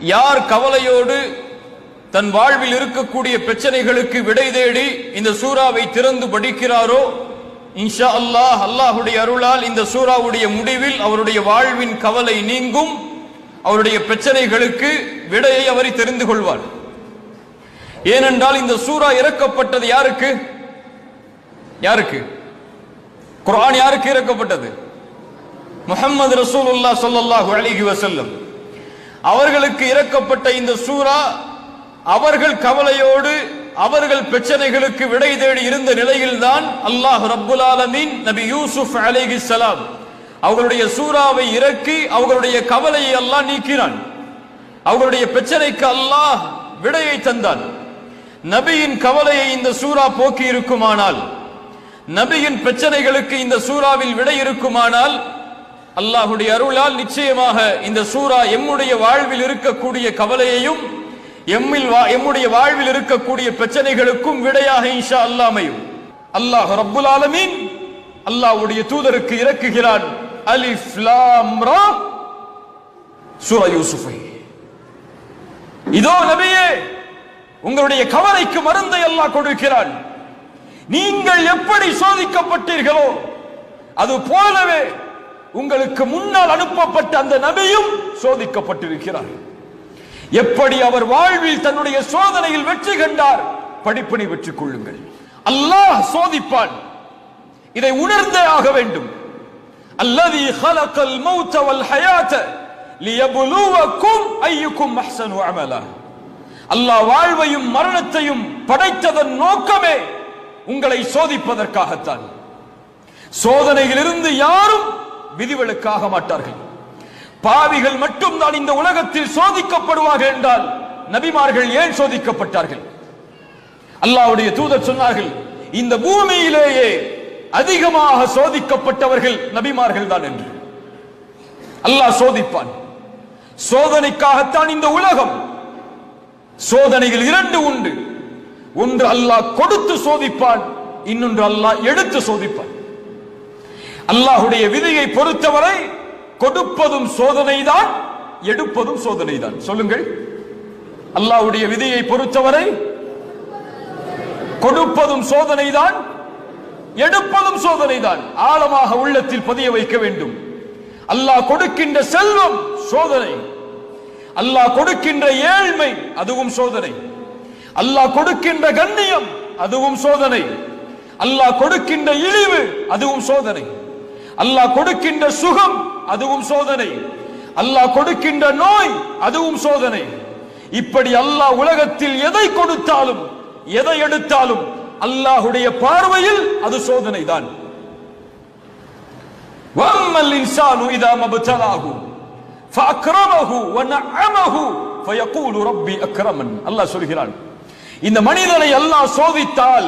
யார் கவலையோடு தன் வாழ்வில் இருக்கக்கூடிய பிரச்சனைகளுக்கு விடை தேடி இந்த சூறாவை திறந்து படிக்கிறாரோ? இன்ஷா அல்லாஹ் அல்லாஹுடைய அருளால் இந்த சூறாவுடைய முடிவில் அவருடைய வாழ்வின் கவலை நீங்கும். அவருடைய பிரச்சனைகளுக்கு விடையை அவர் தெரிந்து கொள்வார். ஏனென்றால் இந்த சூறா இறக்கப்பட்டது யாருக்கு? யாருக்கு? குரான் யாருக்கு இறக்கப்பட்டது? முஹம்மது ரசூலுல்லாஹ் சொல்லல்லாஹு அலிஹி வசல்லம் அவர்களுக்கு இறக்கப்பட்ட இந்த சூரா அவர்கள் கவலையோடு அவர்கள் பிரச்சனைகளுக்கு விடை தேடி இருந்த நிலையில்தான் அல்லாஹ் ரப்புல் ஆலமீன் நபி யூசுப் அலைஹிஸ்ஸலாம் அவர்களுடைய சூறாவை இறக்கி அவர்களுடைய கவலையை அல்லாஹ் நீக்கினான். அவர்களுடைய பிரச்சனைக்கு அல்லாஹ் விடையை தந்தான். நபியின் கவலையை இந்த சூரா போக்கி இருக்குமானால் நபியின் பிரச்சனைகளுக்கு இந்த சூறாவில் விடை இருக்குமானால் அல்லாஹுடைய அருளால் நிச்சயமாக இந்த சூரா எம்முடைய வாழ்வில் இருக்கக்கூடிய கவலையையும் எம்மில் வா- எம்முடைய வாழ்வில் இருக்கக்கூடிய பிரச்சனைகளுக்கும் விடையாக இன்ஷா அல்லாமையும் அல்லாஹ் ரப்புல் ஆலமீன் அல்லாஹ்வுடைய தூதருக்கு இறக்குகிறான். அலிஃப் லாம் ரா. சூரா யூசுஃபை. இதோ நபியே உங்களுடைய கவலைக்கு மருந்தை அல்லாஹ் கொடுக்கிறான். நீங்கள் எப்படி சோதிக்கப்பட்டீர்களோ அது போலவே உங்களுக்கு முன்னால் அனுப்பப்பட்ட அந்த நபியும் சோதிக்கப்பட்டிருக்கிறார். எப்படி அவர் வாழ்வில் தன்னுடைய சோதனையில் வெற்றி கண்டார்? படிப்பினை வெற்றி கொள்ளுங்கள் அல்லாஹ் சோதிப்பான். இதை உணர்ந்தே ஆக வேண்டும். அல்லதி ஹலக்கல் மௌத்த வல் ஹயாத்த லியபுலுவக்கும் ஐயுக்கும் அஹ்சனு அமலா. அல்லாஹ் வாழ்வையும் மரணத்தையும் படைத்ததன் நோக்கமே உங்களை சோதிப்பதற்காகத்தான். சோதனையிலிருந்து யாரும் விதிவிலக்காக மாட்டார்கள். பாவிகள் மட்டும் தான் இந்த உலகத்தில் சோதிக்கப்படுவார்கள் என்றால் நபிமார்கள் ஏன் சோதிக்கப்பட்டார்கள்? அல்லாஹ்வுடைய தூதர் சொன்னார்கள் இந்த பூமியிலேயே அதிகமாக சோதிக்கப்பட்டவர்கள் நபிமார்கள் தான் என்று. அல்லாஹ் சோதிப்பான். சோதனைக்காகத்தான் இந்த உலகம். சோதனைகள் இரண்டு உண்டு. ஒன்று அல்லாஹ் கொடுத்து சோதிப்பான் இன்னொன்று அல்லாஹ் எடுத்து சோதிப்பான். அல்லாஹுடைய விதியை பொறுத்தவரை கொடுப்பதும் சோதனைதான் எடுப்பதும் சோதனைதான். சொல்லுங்கள். அல்லாஹ்வுடைய விதியை பொறுத்தவரை கொடுப்பதும் சோதனைதான் எடுப்பதும் சோதனைதான். ஆழமாக உள்ளத்தில் பதிய வைக்க வேண்டும். அல்லாஹ் கொடுக்கின்ற செல்வம் சோதனை. அல்லாஹ் கொடுக்கின்ற ஏழ்மை அதுவும் சோதனை. அல்லாஹ் கொடுக்கின்ற கண்ணியம் அதுவும் சோதனை. அல்லாஹ் கொடுக்கின்ற இழிவு அதுவும் சோதனை. அல்லாஹ் கொடுக்கின்ற சுகம் அதுவும் சோதனை அல்லாஹ் கொடுக்கின்ற நோய் அதுவும் சோதனை இப்படி அல்லாஹ் உலகத்தில் எதை கொடுத்தாலும் எதை எடுத்தாலும் அல்லாஹுடைய பார்வையில் அது சோதனை தான் وَأَمَّا الْإِنسَانُ إِذَا مَا ابْتَلَاهُ فَأَكْرَمَهُ وَنَعَّمَهُ فَيَقُولُ رَبِّي أَكْرَمَنِ அல்லாஹ் சொல்கிறான் இந்த மனிதனை அல்லாஹ் சோதித்தால்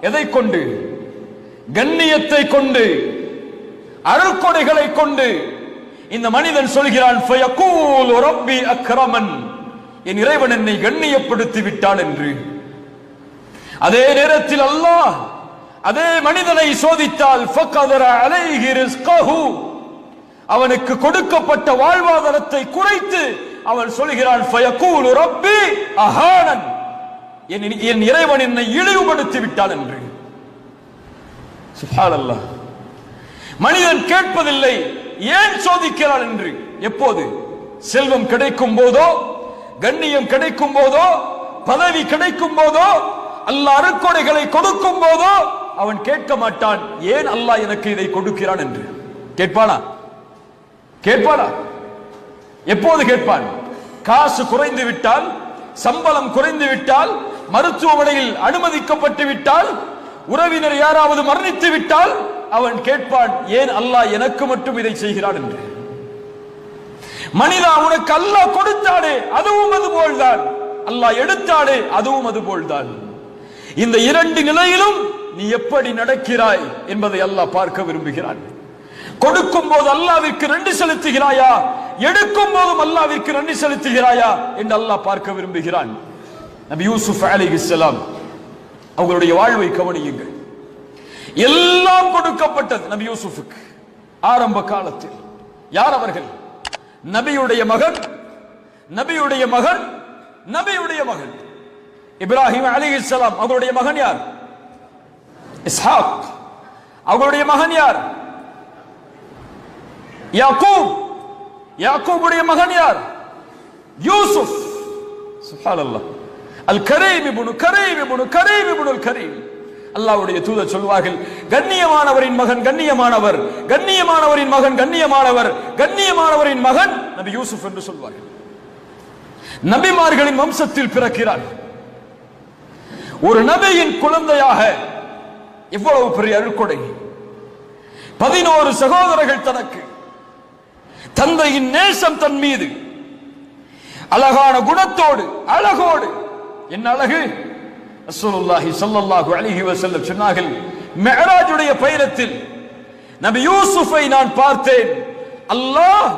எதை கொண்டு கண்ணியத்தை கொண்டு அருட்கொடைகளை கொண்டு இந்த மனிதன் சொல்கிறான் ரப்பி அக்ரமன். என் இறைவன் என்னை கண்ணியப்படுத்தி விட்டான் என்று. அதே நேரத்தில் அல்லாஹ் அதே மனிதனை சோதித்தால் அவனுக்கு கொடுக்கப்பட்ட வாழ்வாதாரத்தை குறைத்து அவன் சொல்கிறான் ரப்பி அஹானன். என் இறைவன் என்னை இழிவுபடுத்தி விட்டான் என்று. சுபாலல்லாஹ் மனிதன் கேட்பதில்லை ஏன் சோதிக்கிறான் என்று? எப்போது? செல்வம் கிடைக்கும் போதோ கண்ணியம் கிடைக்கும் போதோ பதவி கிடைக்கும் போதோ அல்ல அருக்கொடைகளை கொடுக்கும் போதோ அவன் கேட்க மாட்டான் ஏன் அல்லாஹ் எனக்கு இதை கொடுக்கிறான் என்று? கேட்பானா? கேட்பானா? எப்போது கேட்பான்? காசு குறைந்து விட்டால் சம்பளம் குறைந்து விட்டால் மருத்துவமனையில் அனுமதிக்கப்பட்டு விட்டால் உறவினர் யாராவது மரணித்து விட்டால் அவன் கேட்பான் ஏன் அல்லாஹ் எனக்கு மட்டும் இதை செய்கிறான்? என்று. மனிதா உனக்கு அல்லாஹ் கொடுத்தானே அதுவும் அது போல்தான் அல்லாஹ் எடுத்தானே அதுவும் அது போல்தான் இந்த இரண்டு நிலையிலும் நீ எப்படி நடக்கிறாய் என்பதை அல்லாஹ் பார்க்க விரும்புகிறான். கொடுக்கும் போது அல்லாவிற்கு நன்றி செலுத்துகிறாயா? எடுக்கும் போதும் அல்லாவிற்கு நன்றி செலுத்துகிறாயா என்று அல்லாஹ் பார்க்க விரும்புகிறான். நபி யூசுப் அலைஹிஸ்ஸலாம் அவங்களுடைய வாழ்வை கவனியுங்கள். எல்லாம் கொடுக்கப்பட்டது நபி யூசுஃபுக்கு. ஆரம்ப காலத்தில். யார் அவர்கள்? நபியுடைய மகன் நபியுடைய மகன் நபியுடைய மகன். இப்ராஹிம் அலிஹிஸ்ஸலாம் அவருடைய மகன் யார்? இஸ்ஹாக். அவருடைய மகன் யார்? யாக்கூப். யாக்கூபுடைய மகன் யார்? யூசுப் சுப்ஹானல்லாஹ் அல் கரீம் இப்னு கரீம் இப்னு கரீம் இப்னு அல் கரீம். அல்லாவுடைய தூதர் சொல்வார்கள் கண்ணியமானவரின் மகன் கண்ணியமானவர் கண்ணியமானவரின் மகன் கண்ணியமானவர் கண்ணியமானவரின் மகன் நபி யூசுப் என்று சொல்வார்கள். நபிமார்களின் வம்சத்தில் பிறக்கிறார். ஒரு நபியின் குழந்தையாக எவ்வளவு பெரிய அழுக்கொடை பதினோரு சகோதரர்கள் தனக்கு. தந்தையின் நேசம் தன் மீது. அழகான குணத்தோடு அழகோடு. என்ன அழகு? ரசூலுல்லாஹி ஸல்லல்லாஹு அலைஹி வஸல்லம் சொன்னார்கள் மிஅராஜுடைய பயணத்தில் நபி யூசுஃபை நான் பார்த்தேன். அல்லாஹ்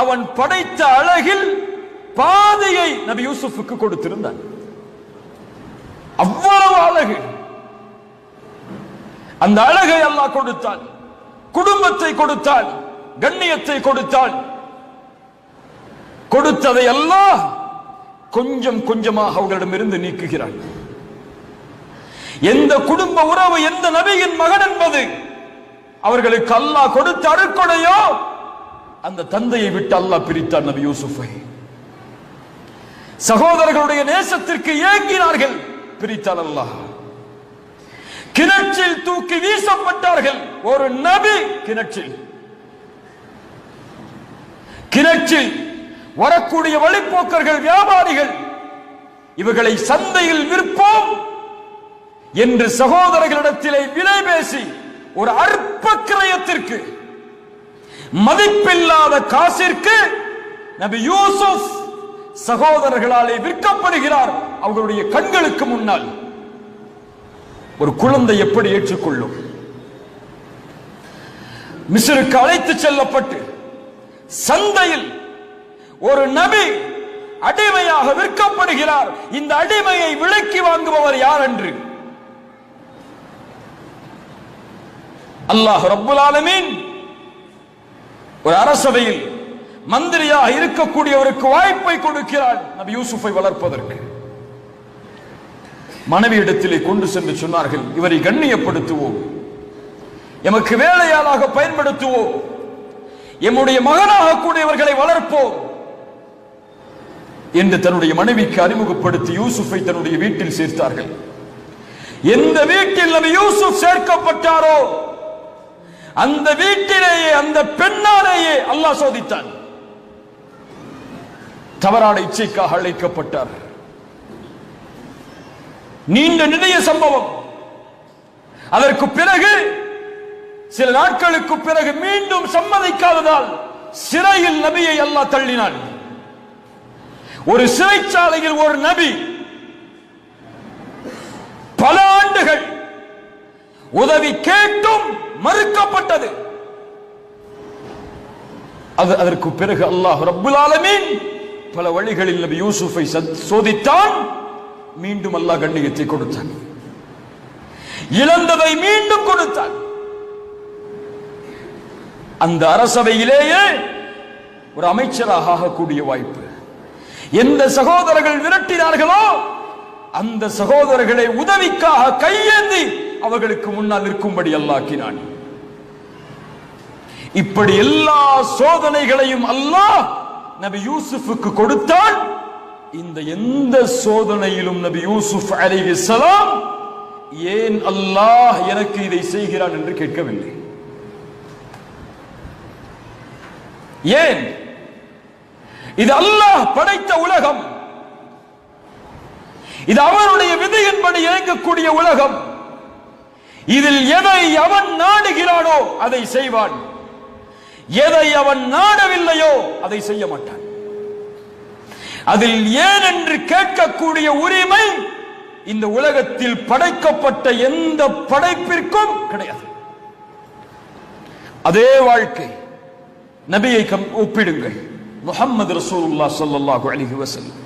அவன் படைத்த அழகில் பாதையை நபி யூசுஃபுக்கு கொடுத்திருந்தான். அவ்வளவு அழகு. அந்த அழகை அல்லாஹ் கொடுத்தான். குடும்பத்தை கொடுத்தான். கண்ணியத்தை கொடுத்தான். கொடுத்ததை அல்லாஹ் கொஞ்சம் கொஞ்சமாக அவர்களிடமிருந்து நீக்குகிறான். எந்த குடும்ப உறவு எந்த நபியின் மகன் என்பது? அவர்களுக்கு அல்லாஹ் கொடுத்த அருக்கொடையோ அந்த தந்தையை விட்டு அல்லாஹ் பிரித்தார் நபி யூசுஃபை. சகோதரர்களுடைய நேசத்திற்கு ஏங்கினார்கள் பிரித்தான் அல்லாஹ். கிணற்றில் தூக்கி வீசப்பட்டார்கள் ஒரு நபி கிணற்றில். கிணற்றில் வரக்கூடிய வழிப்போக்கர்கள் வியாபாரிகள் இவர்களை சந்தையில் விற்போம் என்று சகோதரர்களிடத்திலே விலை பேசி ஒரு அற்ப கிரயத்திற்கு மதிப்பில்லாத காசிற்கு நபி யூசுப் சகோதரர்களாலே விற்கப்படுகிறார் அவர்களுடைய கண்களுக்கு முன்னால். ஒரு குழந்தை எப்படி ஏற்றுக்கொள்ளும்? மிஸ்ருக்கு அழைத்து செல்லப்பட்டு சந்தையில் ஒரு நபி அடிமையாக விற்கப்படுகிறார். இந்த அடிமையை விலக்கி வாங்குபவர் யார் என்று அல்லாஹ் ரப்புல் ஆலமீன். ஒரு அரசவையில் மந்திரியாக இருக்கக்கூடியவருக்கு வாய்ப்பை கொடுக்கிறார் நபி யூசுஃபை வளர்ப்பதற்கு. மனைவியிடத்திலே கொண்டு சென்று சொன்னார்கள் இவரை கண்ணியப்படுத்துவோம். எமக்கு வேலையாளாக பயன்படுத்துவோம். எம்முடைய மகனாக கூடியவர்களை வளர்ப்போம். என்று தன்னுடைய மனைவிக்கு அறிமுகப்படுத்தி யூசுஃபை தன்னுடைய வீட்டில் சேர்த்தார்கள். எந்த வீட்டில் நபி யூசுப் சேர்க்கப்பட்டாரோ அந்த வீட்டிலேயே அந்த பெண்ணாலேயே அல்லாஹ் சோதித்தான். தவறான இச்சைக்காக அழைக்கப்பட்டார். நீண்ட நிலைய சம்பவம். அதற்கு பிறகு சில நாட்களுக்கு பிறகு மீண்டும் சம்மதிக்காததால் சிறையில் நபியை அல்லாஹ் தள்ளினான். ஒரு சிறைச்சாலையில் ஒரு நபி பல ஆண்டுகள் உதவி கேட்டும் மறுக்கப்பட்டது. அது அதற்கு பிறகு அல்லாஹ் ரப்புல் ஆலமீன் பல வழிகளில் நபி யூசுஃபை சத்- சோதித்தான் மீண்டும் அல்லாஹ் கண்ணியத்தை கொடுத்தான். இழந்ததை மீண்டும் கொடுத்தான். அந்த அரசவையிலேயே ஒரு அமைச்சராக ஆகக்கூடிய வாய்ப்பு. எந்த சகோதரர்கள் விரட்டினார்களோ அந்த சகோதரர்களை உதவிக்காக கையேந்தி அவர்களுக்கு முன்னால் நிற்கும்படி அல்லாக்கினான் இப்படி எல்லா சோதனைகளையும் அல்லாஹ் நபி யூசுஃபுக்கு கொடுத்தான் இந்த எந்த சோதனையிலும் நபி யூசுப் அலைஹிஸ்ஸலாம் ஏன் அல்லாஹ் எனக்கு இதை செய்கிறான் என்று கேட்கவில்லை. ஏன்? இது அல்லாஹ் படைத்த உலகம். இது அவனுடைய விதையின்படி இயங்கக்கூடிய உலகம். இதில் எதை அவன் நாடுகிறானோ அதை செய்வான். எதை அவன் நாடவில்லையோ அதை செய்ய மாட்டான். அதில் ஏன் என்று கேட்கக்கூடிய உரிமை இந்த உலகத்தில் படைக்கப்பட்ட எந்த படைப்பிற்கும் கிடையாது. அதே வாழ்க்கை நபியை கம்- ஒப்பிடுங்கள். முகமது ரசூலுல்லா ஸல்லல்லாஹு அலிஹி வசல்லம்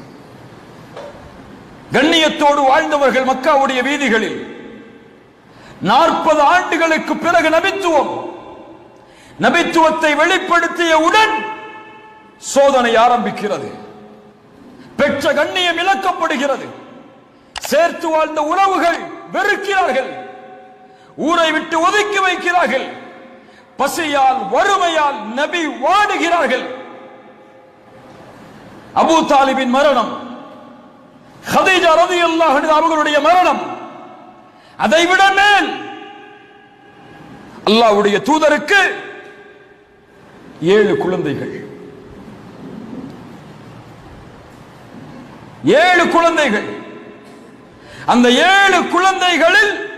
கண்ணியத்தோடு வாழ்ந்தவர்கள் மக்காவுடைய வீதிகளில் நாற்பது ஆண்டுகளுக்கு பிறகு நபித்துவம் நபித்துவத்தை வெளிப்படுத்தியவுடன் சோதனை ஆரம்பிக்கிறது. பெற்ற கண்ணியம் இழக்கப்படுகிறது. சேர்த்து வாழ்ந்த உறவுகள் வெறுக்கிறார்கள். ஊரை விட்டு ஒதுக்கி வைக்கிறார்கள். பசியால் வறுமையால் நபி வாடுகிறார்கள். அபூ தாலிபின் மரணம். ஹதீஜா ரலியல்லாஹு அவர்களுடைய மரணம். அதைவிட மேல் அல்லாவுடைய தூதருக்கு ஏழு குழந்தைகள். ஏழு குழந்தைகள். அந்த ஏழு குழந்தைகளில்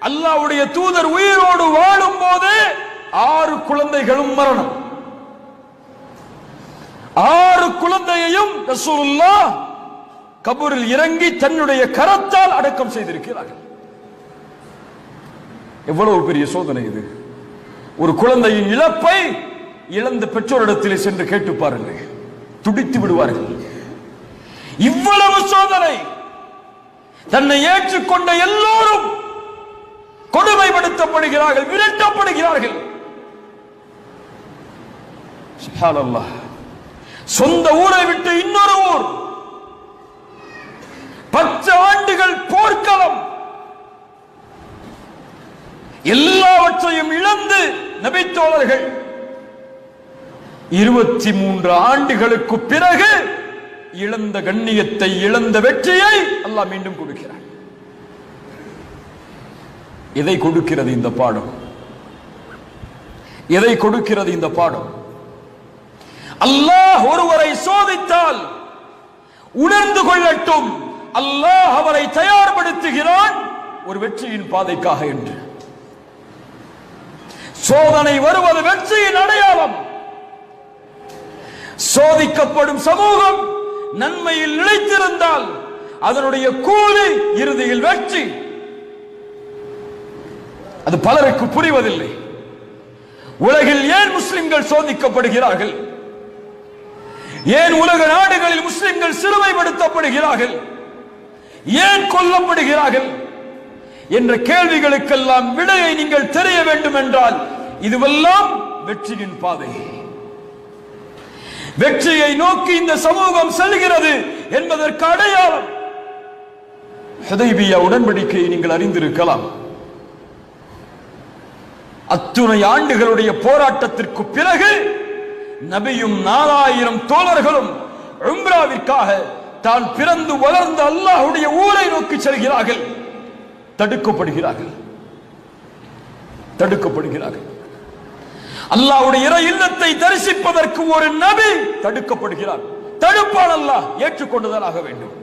அல்லாவுடைய தூதர் உயிரோடு வாழும் போது ஆறு குழந்தைகளும் மரணம். ஆறு குழந்தையையும் ரசூலுல்லாஹ் கபூரில் இறங்கி தன்னுடைய கரத்தால் அடக்கம் செய்திருக்கிறார்கள். எவ்வளவு பெரிய சோதனை இது. ஒரு குழந்தையின் இழப்பை இழந்த பெற்றோரிடத்தில் சென்று கேட்டு பாருங்கள். துடித்து விடுவார்கள். இவ்வளவு சோதனை தன்னை ஏற்றுக்கொண்ட எல்லோரும் கொடுமைப்படுத்தப்படுகிறார்கள் விரட்டப்படுகிறார்கள். சொந்த ஊரை விட்டு இன்னொரு ஊர். பத்து ஆண்டுகள் போர்க்களம். எல்லாவற்றையும் இழந்து நபித்தோழர்கள் இருபத்தி மூன்று ஆண்டுகளுக்கு பிறகு இழந்த கண்ணியத்தை இழந்த வெற்றியை அல்லாஹ் மீண்டும் கொடுக்கிறார் எதை கொடுக்கிறது இந்த பாடம்? எதை கொடுக்கிறது இந்த பாடம்? அல்லாஹ் ஒருவரை சோதித்தால் உணர்ந்து கொள்ளட்டும். அல்லாஹ் அவரை தயார்படுத்துகிறான் ஒரு வெற்றியின் பாதைக்காக என்று. சோதனை வருவது வெற்றியின் அடையாளம். சோதிக்கப்படும் சமூகம் நன்மையில் நிலைத்திருந்தால் அதனுடைய கூலி இறுதியில் வெற்றி. அது பலருக்கு புரிவதில்லை. உலகில் ஏன் முஸ்லிம்கள் சோதிக்கப்படுகிறார்கள்? ஏன் உலக நாடுகளில் முஸ்லிம்கள் சிறுமைப்படுத்தப்படுகிறார்கள்? ஏன் கொல்லப்படுகிறார்கள்? என்ற கேள்விகளுக்கெல்லாம் விடையை நீங்கள் தெரிய வேண்டும் என்றால் இதுவெல்லாம் வெற்றியின் பாதை. வெற்றியை நோக்கி இந்த சமூகம் செல்கிறது என்பதற்கு அடையாளம். ஹுதைபியா உடன்படிக்கையை நீங்கள் அறிந்திருக்கலாம். அத்துணை ஆண்டுகளுடைய போராட்டத்திற்கு பிறகு நபியும் நாலாயிரம் தோழர்களும் உம்ராவிற்காக தான் பிறந்து வளர்ந்த அல்லாஹுடைய ஊரை நோக்கி செல்கிறார்கள். தடுக்கப்படுகிறார்கள். தடுக்கப்படுகிறார்கள். அல்லாவுடைய இறை இல்லத்தை தரிசிப்பதற்கு ஒரு நபி தடுக்கப்படுகிறார் தடுப்பான் அல்லாஹ் ஏற்றுக்கொண்டுதான் ஆக வேண்டும்.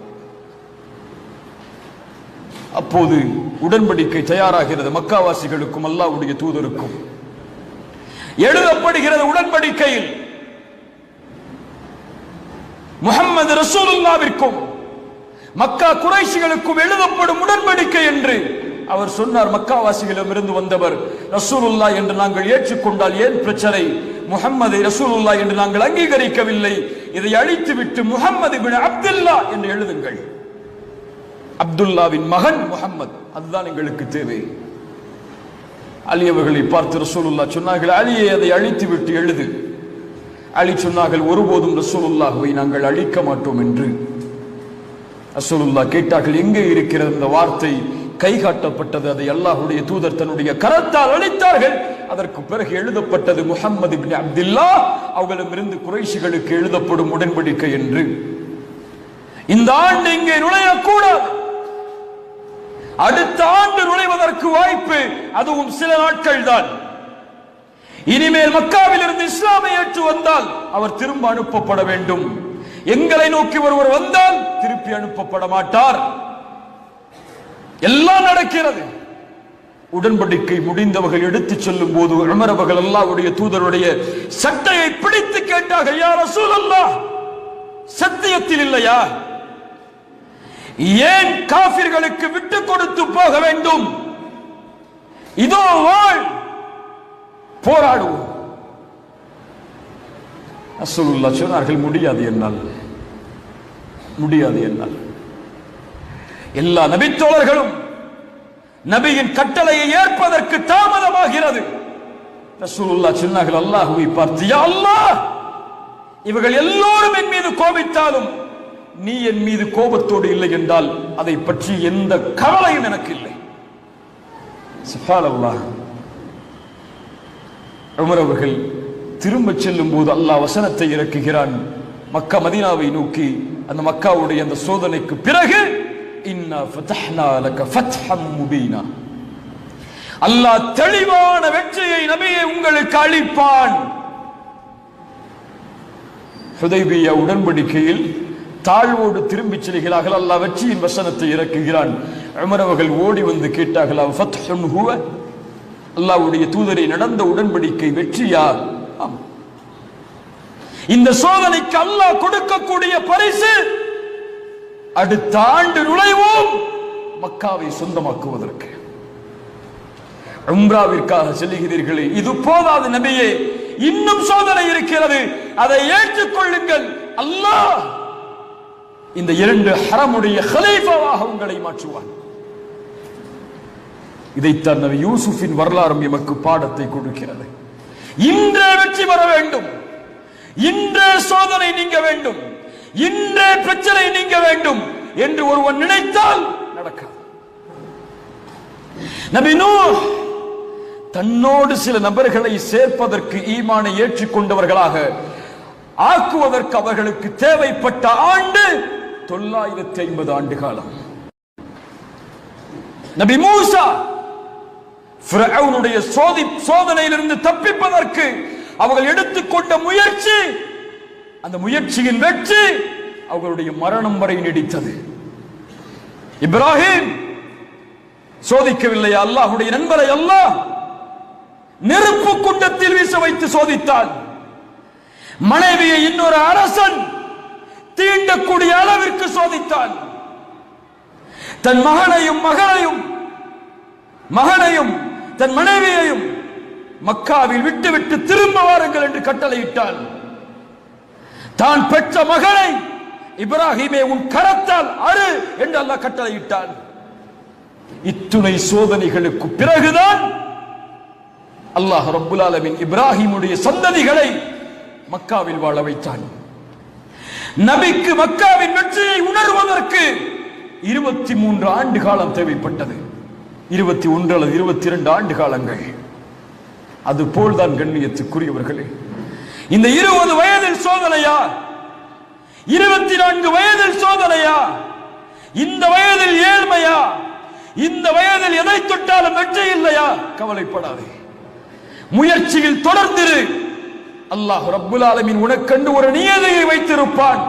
அப்போது உடன்படிக்கை தயாராகிறது மக்காவாசிகளுக்கும் அல்லாஹ்வுடைய தூதருக்கும். எழுதப்படுகிறது உடன்படிக்கையில் முகமது ரசூலுல்லாவிற்கும் மக்கா குறைசிகளுக்கும் எழுதப்படும் உடன்படிக்கை என்று அவர் சொன்னார் மக்காவாசிகளிடம் இருந்து வந்தவர் ரசூலுல்லா என்று நாங்கள் ஏற்றுக்கொண்டால் ஏன் பிரச்சனை? முகம்மதை ரசூலுல்லா என்று நாங்கள் அங்கீகரிக்கவில்லை. இதை அழித்துவிட்டு முகம்மது பின் அப்துல்லா என்று எழுதுங்கள். அப்துல்லாவின் மகன் முகம்மது அதுதான் எங்களுக்கு தேவை. அலி அவர்களை பார்த்து ரசூலுல்லா சொன்னார்கள் அலியை அதை அழித்து விட்டு எழுது. அலி சொன்னார்கள் ஒருபோதும் ரசூலுல்லாஹுவை நாங்கள் அழிக்க மாட்டோம் என்று. ரசூலுல்லா கேட்டார்கள் எங்கே இருக்கிறது இந்த வார்த்தை? கை காட்டப்பட்டது அதை அல்லாஹுடைய தூதர் தன்னுடைய கரத்தால் அழித்தார்கள். அதற்கு பிறகு எழுதப்பட்டது முகம்மது பின் அப்துல்லா. அவர்களிடமிருந்து குறைஷிகளுக்கு எழுதப்படும் உடன்படிக்கை என்று. இந்த ஆண்டு இங்கே நுழையக்கூடாது. அடுத்த ஆண்டு நுழைவதற்கு வாய்ப்பு அதுவும் சில நாட்கள் தான் இனிமேல் மக்காவில் இருந்து இஸ்லாமை ஏற்று வந்தால் அவர் திரும்ப அனுப்பப்பட வேண்டும். எங்களை நோக்கி ஒருவர் வந்தால் திருப்பி அனுப்பப்பட மாட்டார். எல்லாம் நடக்கிறது. உடன்படிக்கை முடிந்தவர்கள் எடுத்துச் செல்லும் போது உமரவர்கள் அல்லாவுடைய தூதருடைய சட்டையை பிடித்து கேட்டார்கள் யார் ரசூல் சத்தியத்தில் இல்லையா? ஏன் காபிர்களுக்கு விட்டு கொடுத்து போக வேண்டும்? இதோ வாழ் போராடுவோம். ரசூலுல்லா சொன்னார்கள் முடியாது என்னால் முடியாது என்னால். எல்லா நபித்தோழர்களும் நபியின் கட்டளையை ஏற்பதற்கு தாமதமாகிறது. ரசூலுல்லா சொன்னார்கள் அல்லாஹுவை பார்த்து அல்லாஹ் இவர்கள் எல்லோரும் என் மீது கோபித்தாலும் நீ என் மீது கோபத்தோடு இல்லை என்றால் அதை பற்றி எந்த கவலையும் எனக்கு இல்லை. உமர் அவர்கள் திரும்ப செல்லும் போது அல்லாஹ் வசனத்தை இறக்குகிறான். மக்கா மதீனாவை நோக்கி அந்த மக்காவுடைய அந்த சோதனைக்கு பிறகு இன்னா ஃபதஹ்னா லக ஃபத்ஹம் முபீனா. அல்லாஹ் தெளிவான வெற்றியை நபியே உங்களுக்கு அளிப்பான். ஹுதைபிய உடன்படிக்கையில் தாழ்வோடு திரும்பிச் செல்கிறார்கள். அல்லாஹ் வெற்றியின் வசனத்தை இறக்குகிறான். அமரவர்கள் ஓடி வந்து கேட்டார்கள் அவ் ஃபத்ஹுன் ஹுவ? அல்லாஹ்வுடைய தூதரை நடந்த உடன்படிக்கை வெற்றியா? இந்த சோதனைக்கு அல்லாஹ் கொடுக்கக்கூடிய பரிசு அடுத்த ஆண்டு நுழைவோம். மக்காவை சொந்தமாக்குவதற்கு. உம்ராவிற்காக செல்லுகிறீர்களே இது போதாது நபியே. இன்னும் சோதனை இருக்கிறது. அதை ஏற்றுக்கொள்ளுங்கள். அல்லாஹ் இந்த இரண்டு ஹரமுடைய ஹலீஃபாவாக உங்களை மாற்றுவான். இதைத்தான் நபி யூசுஃபின் வரலாறும் எமக்கு பாடத்தை கொடுக்கிறது. இன்றே வெற்றி பெற வேண்டும். இன்றே சோதனை நீங்க வேண்டும். இன்றே பிரச்சனை நீங்க வேண்டும் என்று ஒருவன் நினைத்தால் நடக்காது. நபி தன்னோடு சில நபர்களை சேர்ப்பதற்கு ஈமானை ஏற்றுக்கொண்டவர்களாக ஆக்குவதற்கு அவர்களுக்கு தேவைப்பட்ட ஆண்டு தொள்ளாயிரத்தி ஐம்பது ஆண்டு காலம். நபி மூசா சோதி சோதனையிலிருந்து தப்பிப்பதற்கு அவர்கள் எடுத்துக்கொண்ட முயற்சி அந்த முயற்சியின் வெற்றி அவர்களுடைய மரணம் வரை நீடித்தது. இப்ராஹிம் சோதிக்கவில்லை அல்லாஹுடைய நண்பரை அல்லாஹ் நெருப்பு குண்டத்தில் வீச வைத்து சோதித்தான். மனைவியை இன்னொரு அரசன் தீண்டக்கூடிய அளவிற்கு சோதித்தான். தன் மகனையும் மகளையும் மகனையும் தன் மனைவியையும் மக்காவில் விட்டுவிட்டு திரும்ப வாருங்கள் என்று கட்டளையிட்டான். தான் பெற்ற மகனை இப்ராஹிமே உன் கரத்தால் அரு என்று அல்லாஹ் கட்டளையிட்டான். இத்துணை சோதனைகளுக்கு பிறகுதான் அல்லாஹ் ரப்புல் ஆலமின் இப்ராஹிமுடைய சந்ததிகளை மக்காவில் வாழ வைத்தான். நபிக்கு மக்காவின் வெற்றியை உணர்வதற்கு இருபத்தி மூன்று ஆண்டு காலம் தேவைப்பட்டது. இருபத்தி ஒன்று அல்லது இருபத்தி இரண்டு ஆண்டு காலங்கள். அது போல்தான் கண்ணியத்துக்குரியவர்களே. இந்த இருபது வயதில் சோதனையா? இருபத்தி நான்கு வயதில் சோதனையா? இந்த வயதில் ஏழ்மையா? இந்த வயதில் எதை தொட்டாலும் வெற்றி இல்லையா? கவலைப்படாதே. முயற்சியில் தொடர்ந்திரு. அல்லாஹ் ரப்புல் ஆலமின் உனக்கண்டு ஒரு நியதையை வைத்திருப்பான்.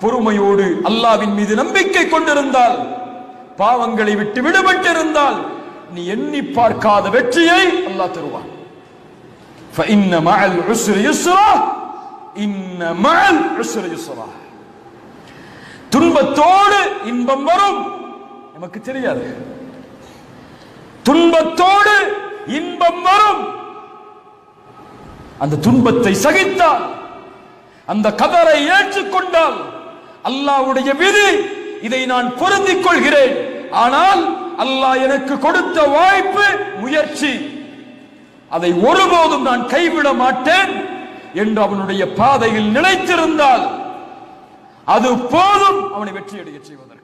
பொறுமையோடு அல்லாவின் மீது நம்பிக்கை கொண்டிருந்தால் பாவங்களை விட்டு விடுபட்டிருந்தால் நீ எண்ணி பார்க்காத வெற்றியை அல்லாஹ் தருவான். فإن مع العسر يسرا إن مع العسر يسرا துன்பத்தோடு இன்பம் வரும் நமக்கு தெரியாது துன்பத்தோடு இன்பம் வரும் அந்த துன்பத்தை சகித்தால் அந்த கதரை ஏற்றுக்கொண்டால் அல்லாஹ்வுடைய விதி இதை நான் பொருந்திக் கொள்கிறேன் ஆனால் அல்லாஹ் எனக்கு கொடுத்த வாய்ப்பு முயற்சி அதை ஒருபோதும் நான் கைவிட மாட்டேன் என்று அவனுடைய பாதையில் நிலைத்திருந்தால் அது போதும் அவனை வெற்றியடைய செய்வதற்கு.